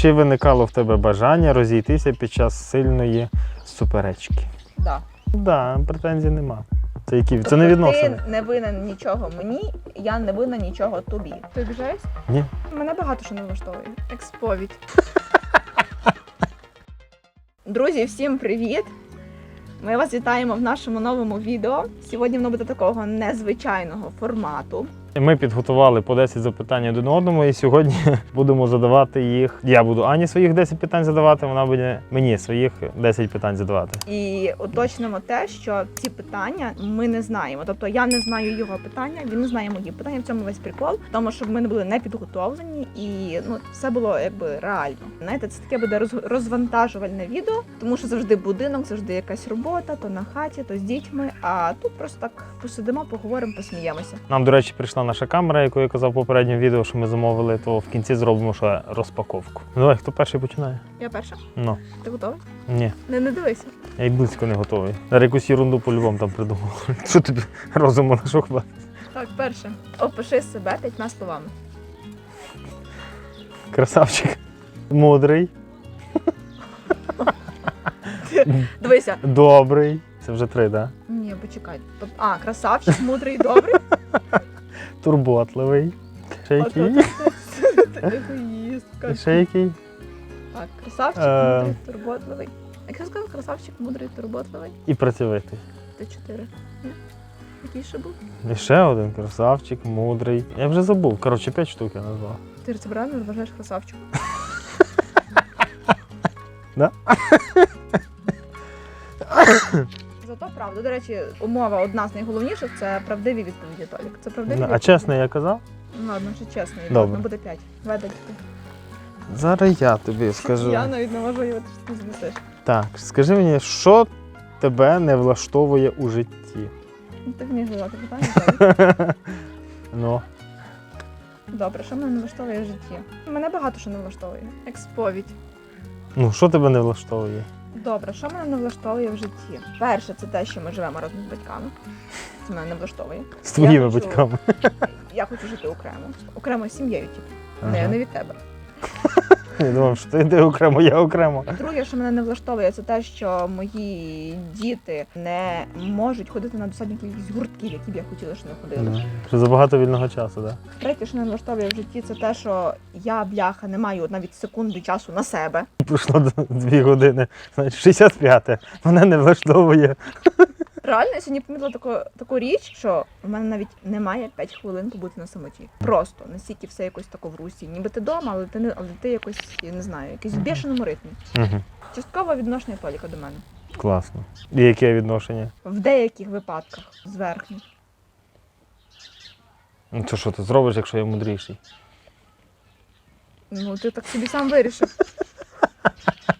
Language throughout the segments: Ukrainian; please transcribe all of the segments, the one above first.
Чи виникало в тебе бажання розійтися під час сильної суперечки? Да. Да, претензій нема. Це які це Тобто не відносини. Ти не винен нічого мені, я не винна нічого тобі. Ти обіжаєшся? Ні. Мене багато що не влаштовує. Експовідь. Друзі, всім привіт! Ми вас вітаємо в нашому новому відео. Сьогодні воно буде такого незвичайного формату. Ми підготували по 10 запитань один одному, і сьогодні будемо задавати їх. Я буду Ані своїх 10 питань задавати, вона буде мені своїх 10 питань задавати. І уточнимо те, що ці питання ми не знаємо. Тобто я не знаю його питання, він не знає мої питання. В цьому весь прикол, тому щоб ми не були не підготовлені і ну все було якби реально. Знаєте, це таке буде роз- розвантажувальне відео, тому що завжди будинок, завжди якась робота, то на хаті, то з дітьми. А тут просто так посидимо, поговоримо, посміємося. Нам, до речі, прийшла наша камера, яку я казав в попередньому відео, що ми замовили, то в кінці зробимо ще розпаковку. Ну, Давай, хто перший починає? Я перша. Ну, Ти готовий? ні. Не, не дивися. Я й близько не готовий. Зараз якусь ерунду по-любому там придумав. Що тобі розуму на що хватить? Так, перше. Опиши себе п'ятьма словами. Красавчик. Мудрий, Дивися. добрий. Це вже три, так? Ні, почекай. А, красавчик, мудрий, добрий. Турботливий. Ще який? Егоїстка. Ще який? Так, красавчик, Е. мудрий, турботливий. Як я сказав, красавчик, мудрий, турботливий. І працьовитий. Ти чотири. Ні? Який ще був? І ще один красавчик, мудрий. Я вже забув. Коротше, п'ять штук я назвав. Ти це правильно вважаєш красавчиком? Да? Зато правда. До речі, умова одна з найголовніших це правдиві відповіді, Толік. Це правдиві А відповіді? чесно я казав? Ну, ладно, вже чесно. Добре. Добре. буде п'ять. Давай далі. Зараз я тобі скажу. Я навіть не можу уявити, що ти знесеш. Так, скажи мені, що тебе не влаштовує у житті? Ну, Ти вмієш задавати питання, Толік. Ну, Добре, що мене не влаштовує в житті? Мене багато що не влаштовує. Експовідь. ну що тебе не влаштовує? Добре, що мене не влаштовує в житті? Перше, це те, що ми живемо разом з батьками. Це мене не влаштовує. З твоїми хочу- батьками. Я хочу жити окремо. Окремо з сім'єю, типу. Не, Ага. не від тебе. Я думав, що ти йди окремо, я окремо. Друге, що мене не влаштовує, це те, що мої діти не можуть ходити на достатню кількість гуртків, які б я хотіла, щоб вони ходили. Що забагато вільного часу, так? Третє, що мене не влаштовує в житті, це те, що я, бляха, не маю навіть секунди часу на себе. Пройшло дві години. Значить, 65-те. Мене не влаштовує. Реально, я сьогодні помітила таку, таку річ, що в мене навіть немає 5 хвилин побути на самоті. Просто настільки все якось тако в русі. Ніби ти вдома, але ти не але ти якось, я не знаю, якийсь в бешеному ритмі. Угу. Частково відношення Толіка до мене. Класно. І яке відношення? В деяких випадках зверхньо. Ну то що ти зробиш, якщо я мудріший? Ну, ти так собі сам вирішив.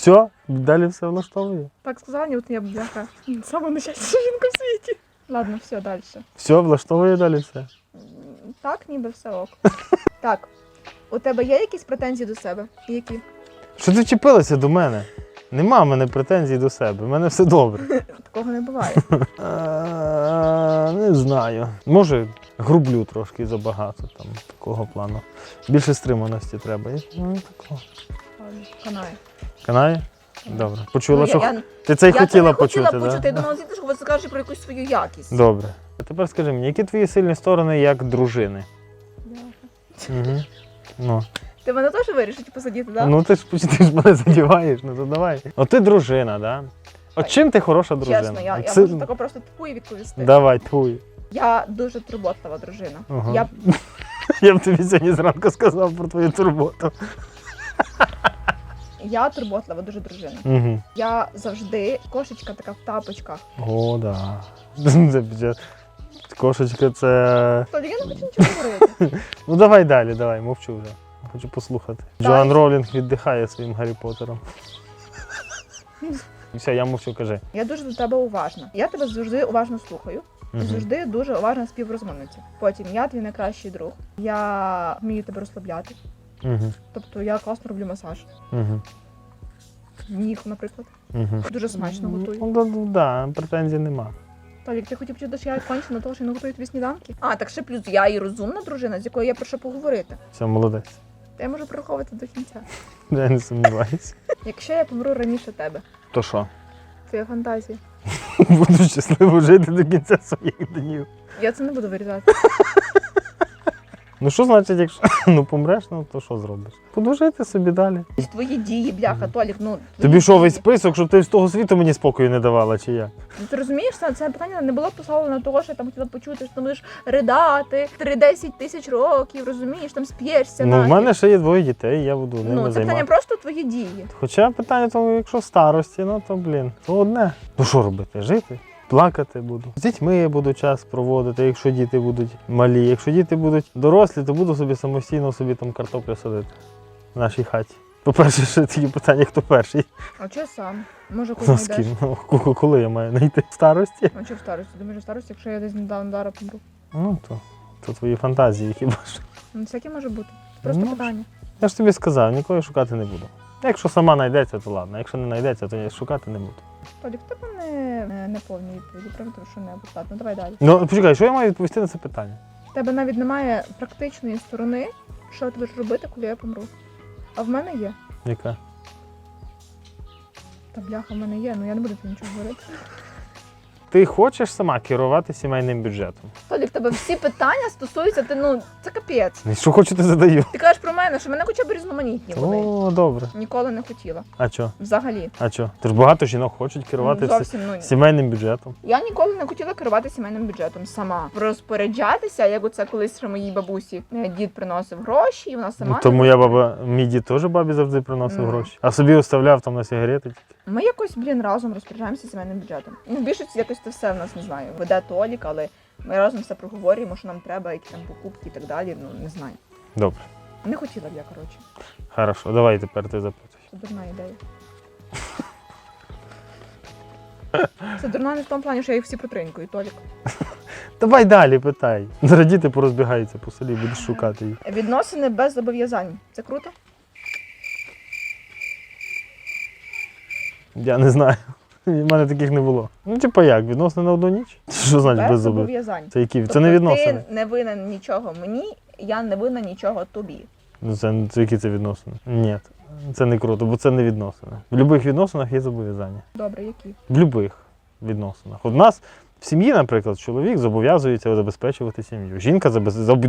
Все, далі все влаштовує. Так сказала, ні, от я бляха. Саме нещасна жінка в світі. Ладно, все, далі. Все, влаштовує далі все. Так, ніби все ок. Так, у тебе є якісь претензії до себе? Які? Що ти чіпилася до мене? Нема в мене претензій до себе. У мене все добре. Такого не буває. Е, Не знаю. Може, грублю трошки забагато там такого плану. Більше стриманості треба. Ну, такого. Ладно, Канає. Канає? Добре. Почула, Ну, що я, я, ти це й я хотіла почути, хотіла да? почути. Я думала, ти ж скажеш про якусь свою якість. Добре. А тепер скажи мені, які твої сильні сторони як дружини? Угу. Ну. Ти мене теж вирішиш посадити, так? ну ти ж ти ж мене задіваєш, ну то давай. От ти дружина, да? От чим ти хороша дружина? Чесно, я, я це- можу тако просто тупу і відповісти. Давай, твою. Я дуже турботлива дружина. Ага. Я Я б тобі сьогодні зранку сказав про твою турботу. Я турботлива дуже дружина. Угу. Я завжди кошечка така в тапочках. О, да. Це. Кошечка, це. Тоді я не хочу нічого говорити. Ну давай далі, давай, мовчу вже. Хочу послухати. Далі. Джоан Ролінг віддихає своїм Гаррі Поттером. Все, я мовчу, кажи. Я дуже до тебе уважна. Я тебе завжди уважно слухаю. І Мгм. завжди дуже уважна співрозмовниця. Потім я твій найкращий друг. Я вмію тебе розслабляти. Мгм. Тобто я класно роблю масаж. Мгм. Ніг, наприклад. Мгм. Дуже смачно готую. Ну, да, да, претензій нема. Толік, ти хотів почути, що я кончена на того, що я не готую тобі сніданки? А, так ще плюс я і розумна дружина, з якою є про що поговорити. Все, молодець. Та я можу прораховувати до кінця. Я не сумніваюся. Якщо я помру раніше тебе, То що? твоя фантазія. Буду щасливо жити до кінця своїх днів. Я це не буду вирізати. Ну що значить, якщо ну помреш, ну то що зробиш? Буду жити собі далі. Твої дії, бляха, Толік, ну. твої Тобі що, весь список, щоб ти з того світу мені спокою не давала, чи як? Ну, Ти розумієш, це, це питання не було поставлено того, що я там хотіла почути, що ти будеш ридати 3-10 тисяч років, розумієш, там сп'єшся. Ну, в мене ще є двоє дітей, я буду ними Ну, це питання займатися. просто твої дії. Хоча питання тому, якщо в старості, ну то блін, то одне. Ну що робити? Жити? Плакати буду. З дітьми я буду час проводити, якщо діти будуть малі. Якщо діти будуть дорослі, то буду собі самостійно собі там картоплю садити в нашій хаті. По-перше, ще такі питання, хто перший. А що сам? Може, коли Ну, з ким? Ну, ку- коли я маю знайти в старості? А що в старості? Думаєш, в старості, якщо я десь недавно дара помру? Ну то, то твої фантазії хіба що. Ну, всяке може бути. Просто Ну, питання. Я ж тобі сказав, нікого шукати не буду. Якщо сама знайдеться, то ладно. Якщо не знайдеться, то я шукати не буду. Толік, в тебе не, не, повні відповіді, правда, що не Ну, давай далі. Ну почекай, що я маю відповісти на це питання? В тебе навіть немає практичної сторони, що ти будеш робити, коли я помру. А в мене є. Яка? Та бляха, в мене є, ну я не буду тобі нічого говорити. Ти хочеш сама керувати сімейним бюджетом? Толік, в тебе всі питання стосуються, ти ну це капець. І Що хочу, ти задаю. Ти кажеш про мене, що мене хоча б різноманітні вони. О, добре. Ніколи не хотіла. А чо? Взагалі. А чо? Ти ж багато жінок хочуть керувати Ну, зовсім ну сімейним бюджетом. я ніколи не хотіла керувати сімейним бюджетом сама. Розпоряджатися, як оце колись ще моїй бабусі е, дід приносив гроші, і вона сама. Ну, то моя баба, мій дід теж бабі завжди приносив Ну. гроші. А собі оставляв там на сигарети. Ми якось, блін, разом розпоряджаємося сімейним бюджетом. Ну, в більшості якось це все в нас не знаю. Веде Толік, але ми разом все проговорюємо, що нам треба, які там покупки і так далі. Ну не знаю. Добре, Не хотіла б я, коротше. хорошо, давай тепер ти запитуй. Це дурна ідея. Це дурна не в тому плані, що я їх всі протринькую, Толік. Давай далі питай. Зараз діти порозбігаються по селі, будеш шукати їх. Відносини без зобов'язань. Це круто? Я не знаю. У мене таких не було. Ну, типа як, відносини на одну ніч? Що значить без зуби? Це які? Це Тобто не відносини. Ти не винен нічого мені, я не винна нічого тобі. Ну, це, це які це відносини? Ні, це не круто, бо це не відносини. В будь-яких відносинах є зобов'язання. Добре, які? В будь-яких відносинах. От у нас в сім'ї, наприклад, чоловік зобов'язується забезпечувати сім'ю. Жінка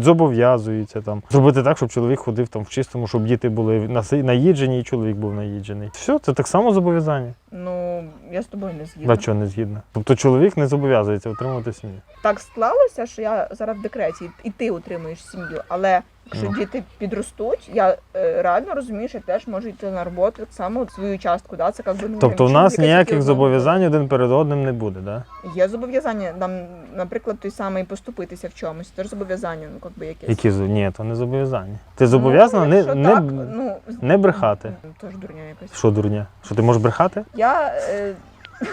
зобов'язується там зробити так, щоб чоловік ходив там в чистому, щоб діти були наїджені, і чоловік був наїджений. Все, це так само зобов'язання. Ну, я з тобою не згідна. На чого не згідно? Тобто чоловік не зобов'язується утримувати сім'ю. Так склалося, що я зараз в декреті, і ти утримуєш сім'ю. Але якщо Ну. діти підростуть, я е, реально розумію, що я теж можу йти на роботу так само свою частку. Да? Це якби, ну, Тобто, в нас ніяких зобов'язань один перед одним не буде, да? Є зобов'язання, нам, наприклад, той самий поступитися в чомусь. Це ж зобов'язання, ну якби якесь. Які зо- ні, то не зобов'язання. Ти зобов'язана ну, не, якщо не, так, ну, не брехати. ну, Тож дурня якась. Що дурня? Що ти можеш брехати? Я. Е...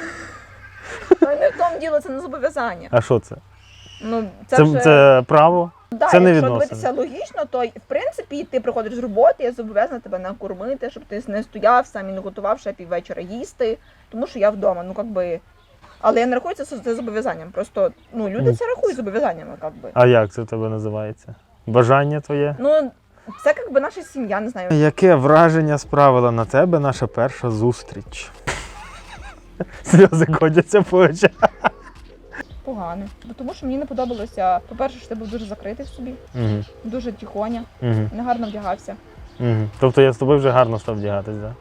ну, не в тому діло, це не зобов'язання. А що це? Ну, це, Це, вже... це право. Да, Це не якщо дивитися логічно, то в принципі ти приходиш з роботи, я зобов'язана тебе накормити, щоб ти не стояв сам і не готував ще піввечора їсти, тому що я вдома. Ну якби. Але я не рахую це, це зобов'язанням. Просто ну люди це рахують зобов'язаннями, якби. А як це в тебе називається? Бажання твоє? Ну це якби наша сім'я, не знаю. Яке враження справила на тебе наша перша зустріч? Сльози котяться по очах. Погано. Бо Тому що мені не подобалося. По-перше, що ти був дуже закритий в собі, Угу, дуже тихоня, угу, негарно вдягався. угу. Тобто я з тобою вже гарно став вдягатись, так? Да?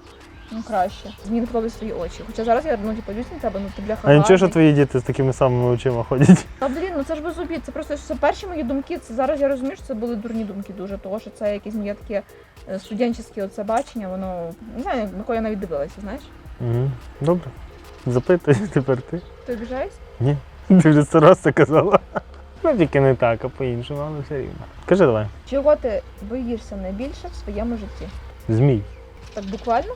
Ну краще. Мені не подобались твої очі. Хоча зараз я ну, типу, дивлюсь на тебе, ну ти бляха. А нічого, що твої діти з такими самими очима ходять. Та блін, ну це ж без обід. Це просто це перші мої думки. Це зараз я розумію, що це були дурні думки дуже, того що це якесь моє таке е, студентське оце бачення, воно не знаю, на кого я навіть дивилася, знаєш? Угу. Добре. Запитуй тепер ти. Ти обіжаєшся? Ні. Ти вже сто раз це казала. Ну тільки не так, а по-іншому, але все рівно. Кажи давай. Чого ти боїшся найбільше в своєму житті? Змій. Так буквально?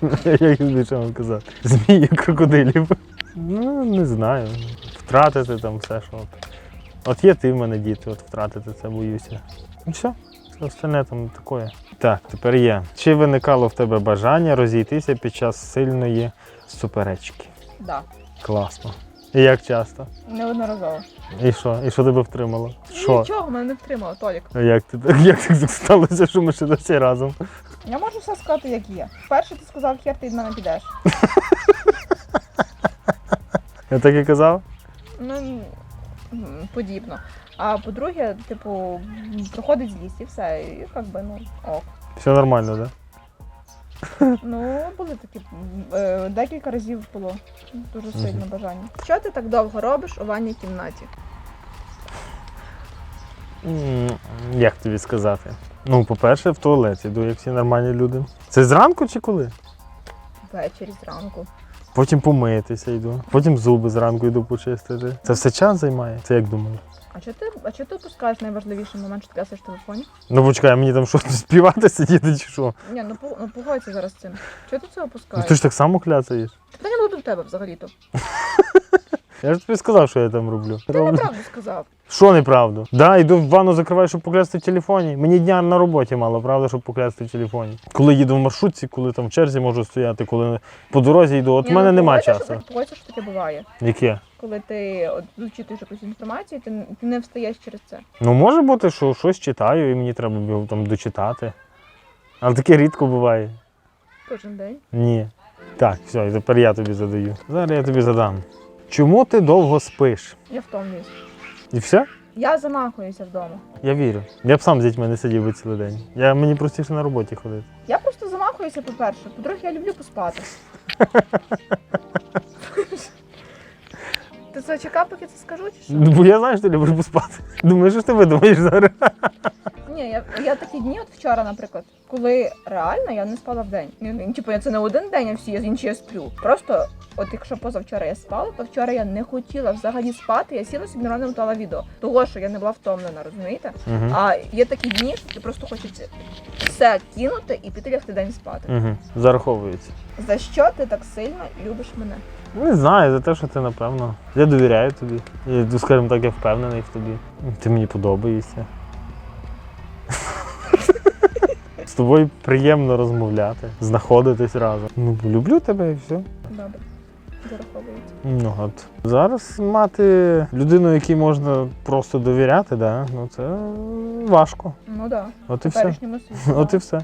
Як більше вам казати? Змії крокодилів. Ну, не знаю. Втратити там все, що. От, от є ти в мене діти, от втратити це боюся. Ну все, все остальне там таке. Так, тепер є. Чи виникало в тебе бажання розійтися під час сильної суперечки? Да. Класно. І як часто? Неодноразово. І що? І що тебе втримало? Що? Нічого мене не втримало, Толік. А Як ти так? Як так сталося, що ми ще досі разом? Я можу все сказати, як є. Перше ти сказав, хер ти від мене підеш. Я так і казав? Ну, м, подібно. А по-друге, типу, м, проходить злість і все. І як би, ну, ок. Все нормально, так? Ну, були такі е, декілька разів було дуже сильне бажання. Що ти так довго робиш у ванній кімнаті? М, Як тобі сказати? Ну, по-перше, в туалет іду, як всі нормальні люди. Це зранку чи коли? Ввечері зранку. Потім помитися йду, потім зуби зранку йду почистити. Це все час займає. Це як думаєш? А чого ти, а чого ти опускаєш найважливіший момент, що ти касаєш в телефоні? Ну почекай, а мені там що співати сидіти чи що? Ні, ну, по- ну погодься зараз з цим. Чого ти це Ну опускаєш? ти ж так само кляцаєш. Питання було до тебе взагалі-то. Я ж тобі сказав, що я там роблю. Ти Роблю. неправду сказав. Що неправду? Да, йду в ванну закриваю, щоб поклясти в телефоні. Мені дня на роботі мало, правда, щоб поклясти в телефоні. Коли їду в маршрутці, коли там в черзі можу стояти, коли по дорозі йду, от в мене ну, нема часу. Погодься, що таке буває. Яке? Коли ти от, якусь інформацію, ти, ти не встаєш через це. Ну може бути, що щось читаю і мені треба там дочитати. Але таке рідко буває. Кожен день. Ні. Так, все, і тепер я тобі задаю. Зараз я тобі задам. Чому ти довго спиш? Я втомлююсь. І все? Я замахуюся вдома. Я вірю. Я б сам з дітьми не сидів би цілий день. Я, мені простіше на роботі ходити. Я просто замахуюся, по-перше. По-друге, я люблю поспати. Це чекав, поки це скажу, чи що? Ну, Бо я знаю, що ти любиш поспати. Думаєш, що ж ти видумаєш зараз? Ні, я, я такі дні, от вчора, наприклад, коли реально я не спала в день. Ну, ну, Типу, це не один день, а всі я інші я сплю. Просто, от якщо позавчора я спала, то вчора я не хотіла взагалі спати. Я сіла собі нормально готувала відео. Того, що я не була втомлена, розумієте? Угу. А є такі дні, що ти просто хочеться все кинути і піти лягти день спати. Угу. Зараховується. За що ти так сильно любиш мене? Не знаю, за те, що ти напевно. Я довіряю тобі. Я, скажімо так, я впевнений в тобі. Ти мені подобаєшся. З тобою приємно розмовляти, знаходитись разом. Ну, люблю тебе і все. Добре, зараховується. Ну от зараз мати людину, якій можна просто довіряти, да, ну це важко. Ну да. От і все. От і все.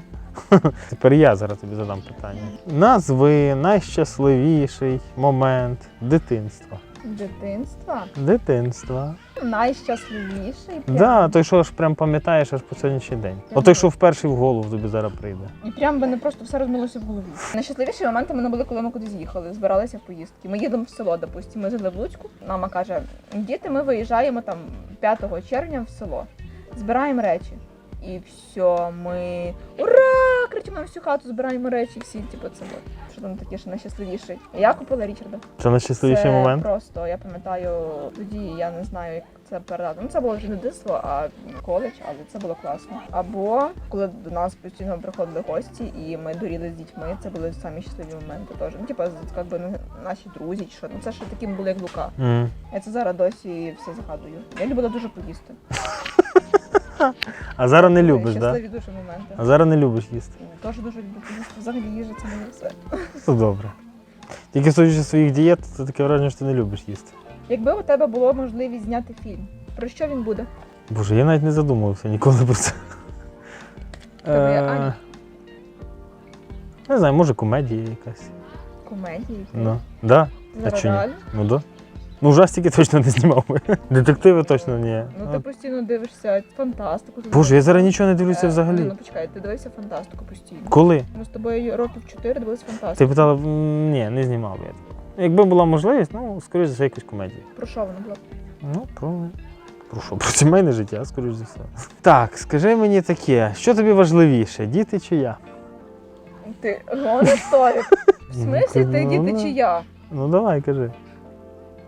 Тепер я зараз тобі задам питання. Назви найщасливіший момент дитинства. Дитинства Дитинства. найщасливіший. прям. Да, той, що ж прям пам'ятаєш аж по сьогоднішній день. От той, що вперше в голову тобі зараз прийде. І прям би не просто все розмилося в голові. Найщасливіші моменти мене були, коли ми кудись їхали, збиралися в поїздки. Ми їдемо в село, допустимо, ми жили в Луцьку. Мама каже: діти, ми виїжджаємо там 5 червня в село, збираємо речі. І все, ми ура! Кричимо на всю хату, збираємо речі, всі, типу, це от. Що там таке, що найщасливіший. Я купила Річарда. Це найщасливіший це момент. Просто я пам'ятаю тоді, я не знаю, як це передати. Ну це було вже не дитинство, а коледж, але це було класно. Або коли до нас постійно приходили гості, і ми дуріли з дітьми. Це були самі щасливі моменти. Теж ну, типа, з- як би ну, наші друзі, чи що ну це ще таким були як Лука. Мгм. Я це зараз досі все згадую. Я любила дуже поїсти. А зараз не любиш, так? Щасливі дуже моменти. А зараз не любиш їсти. Теж дуже люблю поїсти. Взагалі їжа це моє все. Це добре. Тільки судячи своїх дієт, це таке враження, що ти не любиш їсти. Якби у тебе було можливість зняти фільм, про що він буде? Боже, я навіть не задумувався ніколи про це. Тебе є Е, Не знаю, може комедія якась. Комедії? Ну, да. Ти зараз ні? реально? Ну да. Ну, ужастики точно не знімав би. Детективи точно ні. Ну ти постійно дивишся фантастику. ти Боже, я дивишся. зараз нічого не дивлюся Е, взагалі. Ну почекай, ти дивився фантастику постійно. Коли? Ми з тобою років 4 дивилися Ти фантастику. питала, М, ні, не знімав би я. Якби була можливість, ну, скоріш за все, якусь комедію. Про що вона була? Ну, про. Про що? Про сімейне життя, скоріш за все. Так, скажи мені таке, що тобі важливіше, діти чи я? Ти гониш Толік. В смислі ти Ну, діти ну. чи я? Ну давай, кажи.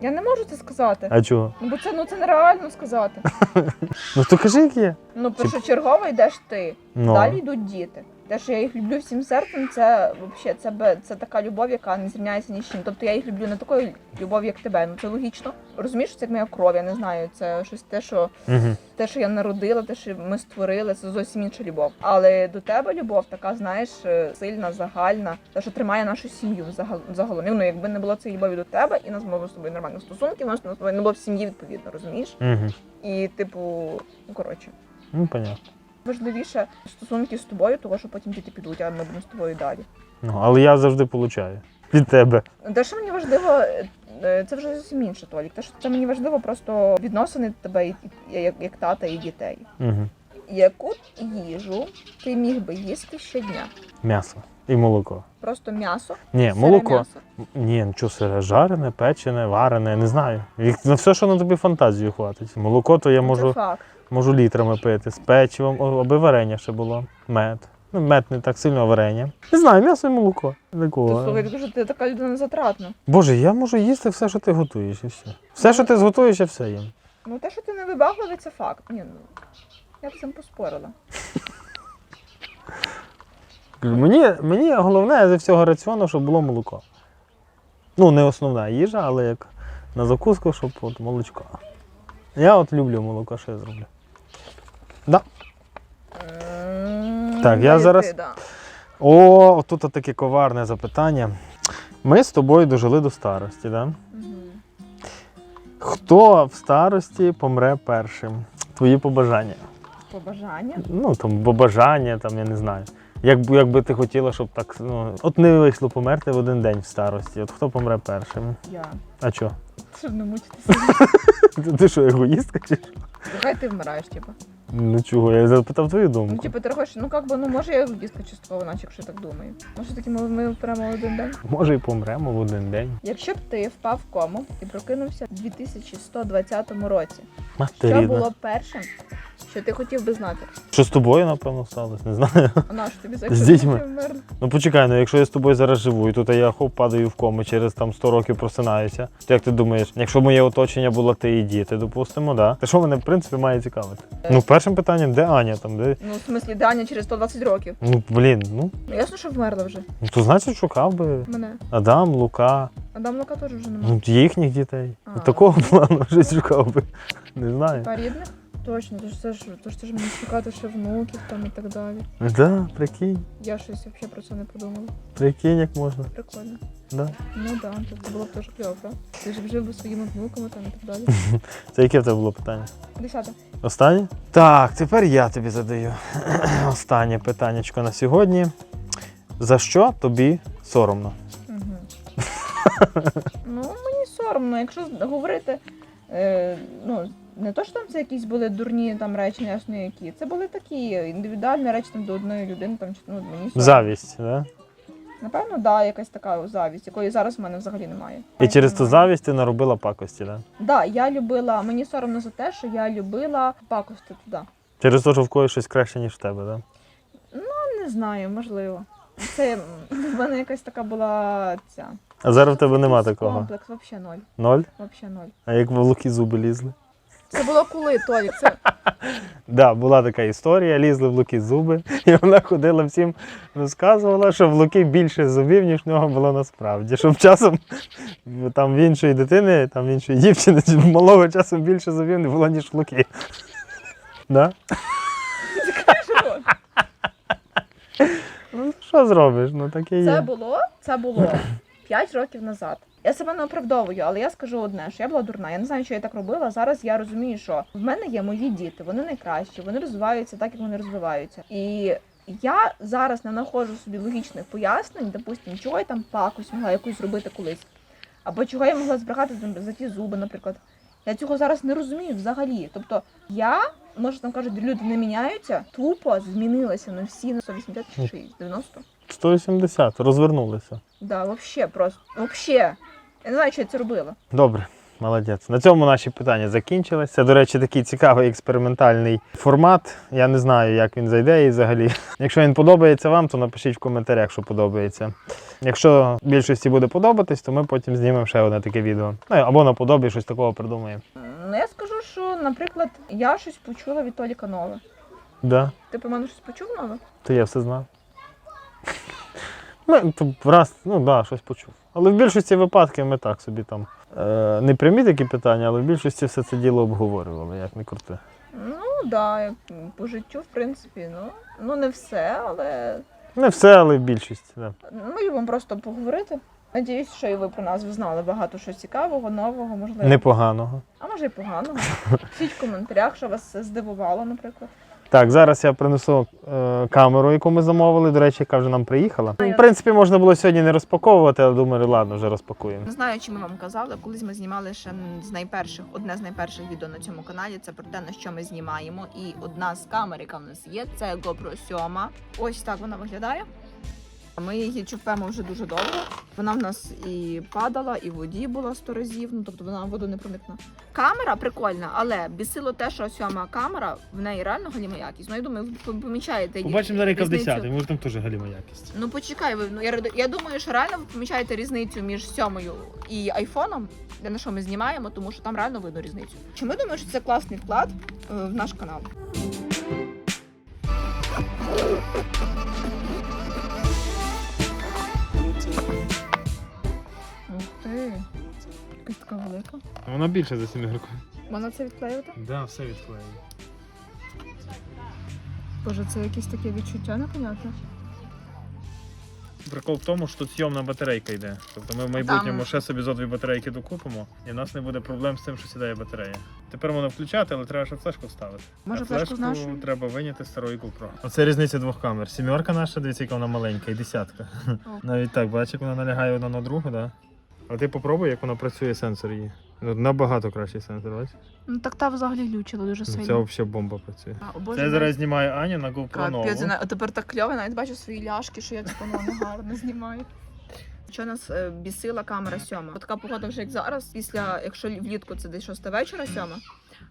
Я не можу це сказати. А чого? Ну бо це ну це нереально сказати. Ну то кажи, як є. Ну першочергово йдеш ти, Ну, далі йдуть діти. Те, що я їх люблю всім серцем, це взагалі це, це така любов, яка не зрівняється ні з чим. Тобто я їх люблю не такою любов'ю, як тебе. Ну це логічно. Розумієш, це як моя кров, я не знаю. Це щось те, що Угу. те, що я народила, те, що ми створили, це зовсім інша любов. Але до тебе любов така, знаєш, е, сильна, загальна, те, що тримає нашу сім'ю загал- загалом. Ну, якби не було цієї любові до тебе, і нас було з тобою нормально стосунки, у нас з тобою не було в сім'ї відповідно, розумієш? Угу. І типу, ну коротше. Ну, понятно. Важливіше стосунки з тобою, того що потім діти підуть, а ми будемо з тобою далі. Ну, але я завжди получаю. Від тебе. Те, що мені важливо, е, це вже зовсім інше, Толік. Те, що це мені важливо просто відносини тебе і- і- як, як тата і дітей. Угу. Яку їжу ти міг би їсти щодня? М'ясо і молоко. Просто м'ясо, Ні, сире молоко. м'ясо. Ні, нічого сире, жарене, печене, варене, не знаю. Як- На все, що на тобі фантазію хватить. Молоко, то я Ну, можу, Це факт. Можу літрами пити. З печивом, аби варення ще було. Мед. Ну, мед не так сильно, а варення. Не знаю, м'ясо і молоко. Ти Такого. слухай, дуже ти така людина затратна. Боже, я можу їсти все, що ти готуєш, і все. Все, що ти зготуєш, я все їм. Ну те, що ти не вибагливий, це факт. Ні, ну я б з цим поспорила. Мені, мені головне зі всього раціону, щоб було молоко. Ну, не основна їжа, але як на закуску, щоб от молочко. Я от люблю молоко, що я зроблю. Да. Так, я зараз- О, тут таке коварне запитання. Ми з тобою дожили до старості, да? Хто в старості помре першим? Твої побажання. Побажання. Ну, там, побажання, там, я не знаю. Як, б- як би ти хотіла, щоб так. Ну, от не вийшло померти в один день в старості. От хто помре першим? Я. А чо? Щоб не мучитися. Ти, ти що, егоїстка чи що? Хай ти вмираєш, типу. Ну чого, я запитав твою Ну, думку. типу, ти хочеш, ну як би, ну може я дійсно частково, наче якщо так думаю. Може таки ми, ми в один день. Може і помремо в один день. Якщо б ти впав в кому і прокинувся в 2120 році, що Матеріна. було першим, що ти хотів би знати? Що з тобою, напевно, сталося, не знаю. А наш тобі З дітьми. вмерли? Ну почекай, ну якщо я з тобою зараз живу, і тут я хоп падаю в кому, через там 100 років просинаюся. То як ти думаєш, якщо моє оточення було ти і діти, допустимо, да? То що мене в принципі має цікавити? Ну, першим питанням, де Аня там, де. Ну, в смислі, Даня через 120 років. Ну, блін, ну, Ну, ясно, що вмерла вже. ну то значить шукав би Мене. Адам, Лука, Адам Лука теж вже немає. ну, їхніх дітей. А. Такого плану щось шукав би. Не знаю. Та рідних? Точно, то ж це ж то ж це ж мені шукати ще внуків там і так далі. Да, прикинь, Я щось взагалі про це не подумала. прикинь, як можна. Прикольно. Да. Ну так, да, то це було б теж кльово, правда? Ти ж жив би своїми внуками там і так далі. Це яке в тебе було питання? Десяте. Останнє? Так, тепер я тобі задаю. Останнє питаннячко на сьогодні. За що тобі соромно? Угу. ну, мені соромно, якщо говорити, е, ну, не то, що там це якісь були дурні там речі, ясно які. Це були такі індивідуальні речі там, до одної людини, там, чи- ну, мені соромно. Завість, да? Напевно, да, якась така завість, якої зараз в мене взагалі немає. І через ту завість ти наробила пакості, да? Да, я любила, мені соромно за те, що я любила пакости туди. Через те, що в когось щось краще, ніж в тебе, так? да? Не знаю, можливо. Це в мене якась така була ця. А зараз в тебе нема такого. Комплекс, взагалі ноль. Ноль? Взагалі ноль. А як в луки зуби лізли? Це було коли, Толік. Це Да, була така історія, лізли в луки зуби, і вона ходила всім розказувала, що в луки більше зубів, ніж в нього було насправді. Щоб часом там в іншої дитини, там в іншої дівчини, малого часом більше зубів не було, ніж в луки. Да? Ну що зробиш? Ну таке є. Це було, це було 5 років назад. Я себе не оправдовую, але я скажу одне, що я була дурна. Я не знаю, що я так робила. Зараз я розумію, що в мене є мої діти, вони найкращі, вони розвиваються так, як вони розвиваються. І я зараз не знаходжу собі логічних пояснень, допустим, чого я там пакость могла якусь зробити колись. Або чого я могла збрехати за ті зуби, наприклад. Я цього зараз не розумію взагалі. Тобто я, може там кажуть, люди не міняються, тупо змінилася на всі на 186, 90. 180, розвернулися. Да, вообще просто. Вообще. Я не знаю, що я це робила. Добре, молодець. На цьому наші питання закінчились. Це, до речі, такий цікавий експериментальний формат. Я не знаю, як він зайде і взагалі. Якщо він подобається вам, то напишіть в коментарях, що подобається. Якщо більшості буде подобатись, то ми потім знімемо ще одне таке відео. Ну або на подобі щось такого придумаємо. Ну, я скажу, що, наприклад, я щось почула від Толіка нове. Да, Ти про мене щось почув нове? то я все знав. То раз, ну да, щось почув. Але в більшості випадків ми так собі там е, не прямі такі питання, але в більшості все це діло обговорювали, як не крути. Ну да, по життю, в принципі, ну, ну не все, але Не все, але в більшості. так. Да. ми любимо просто поговорити. Надіюсь, що і ви про нас знали багато що цікавого, нового, можливо. Непоганого. А може і поганого. Пишіть в коментарях, що вас здивувало, наприклад. Так, зараз я принесу е, камеру, яку ми замовили. До речі, яка вже нам приїхала. В принципі, можна було сьогодні не розпаковувати, але думаю, ладно, вже розпакуємо. Не знаю, чи ми вам казали, колись ми знімали ще з найперших, одне з найперших відео на цьому каналі. Це про те, на що ми знімаємо. І одна з камер, яка в нас є, це GoPro 7. Ось так вона виглядає. Ми її чупемо вже дуже довго. Вона в нас і падала, і в воді була сто разів. Ну тобто вона в воду не проникне. Камера прикольна, але бісило те, що сьома камера в неї реально галіма якість. Ну я думаю, ви помічаєте. Побачимо зараз, яка в різницю. 10 може там теж галіма якість. Ну почекай, ви ну я я думаю, що реально ви помічаєте різницю між сьомою і айфоном, де на що ми знімаємо, тому що там реально видно різницю. Чи ми думаємо, що це класний вклад е, в наш канал? Якась така велика. Вона більше за сімірку. Можна це відклеювати? Да, все відклеїмо. Боже, це якесь таке відчуття непонятне. Прикол в тому, що тут зйомна батарейка йде. Тобто ми в майбутньому Там- ще собі зо дві батарейки докупимо, і в нас не буде проблем з тим, що сідає батарея. Тепер можна включати, але треба ще флешку вставити. Може, а флешку з треба виняти з старої GoPro. Оце різниця двох камер. Сімерка наша, дивіться, яка вона маленька, і десятка. Навіть так, бачиш, як вона налягає одна на другу, да? А ти попробуй, як вона працює сенсор її. Ну, Набагато кращий сенсор, бачиш? Ну так та взагалі глючила дуже сильно. Це взагалі бомба працює. А, о, Боже, Це зараз знімає Аня на GoPro Капець, нову. вона- а тепер так кльово, навіть бачу свої ляшки, що я типу ну, не гарно знімаю. Що нас е, бісила камера сьома? От така погода вже як зараз, після, якщо влітку це десь шоста вечора сьома,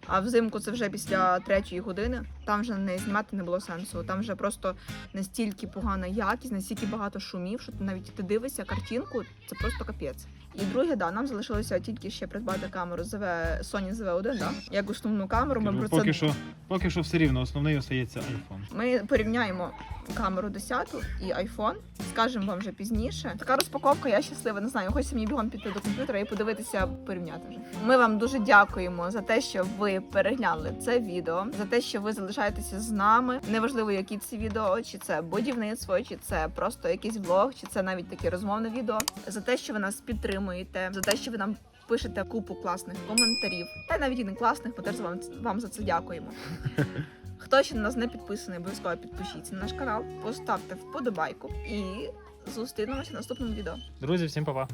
а взимку це вже після третьої години. Там вже не знімати не було сенсу. Там вже просто настільки погана якість, настільки багато шумів, що ти навіть ти дивишся картинку, це просто капець. І друге, да, нам залишилося тільки ще придбати камеру ZV, Sony ZV-1, да, як основну камеру. Ми про це поки, що, поки що все рівно, основний остається iPhone. ми порівняємо камеру 10 і iPhone. Скажемо вам вже пізніше. Така розпаковка, я щаслива. Не знаю, хочеться мені бігом піти до комп'ютера і подивитися, порівняти вже. Ми вам дуже дякуємо за те, що ви переглянули це відео, за те, що ви залишаєтеся з нами. Неважливо, які ці відео, чи це будівництво, чи це просто якийсь влог, чи це навіть таке розмовне відео. За те, що ви нас підтримуєте, за те, що ви нам. Пишете купу класних коментарів, та навіть і не класних, ми теж вам, вам за це дякуємо. Хто ще на нас не підписаний, обов'язково підпишіться на наш канал, поставте вподобайку і зустрінемося в наступному відео. Друзі, всім па-па.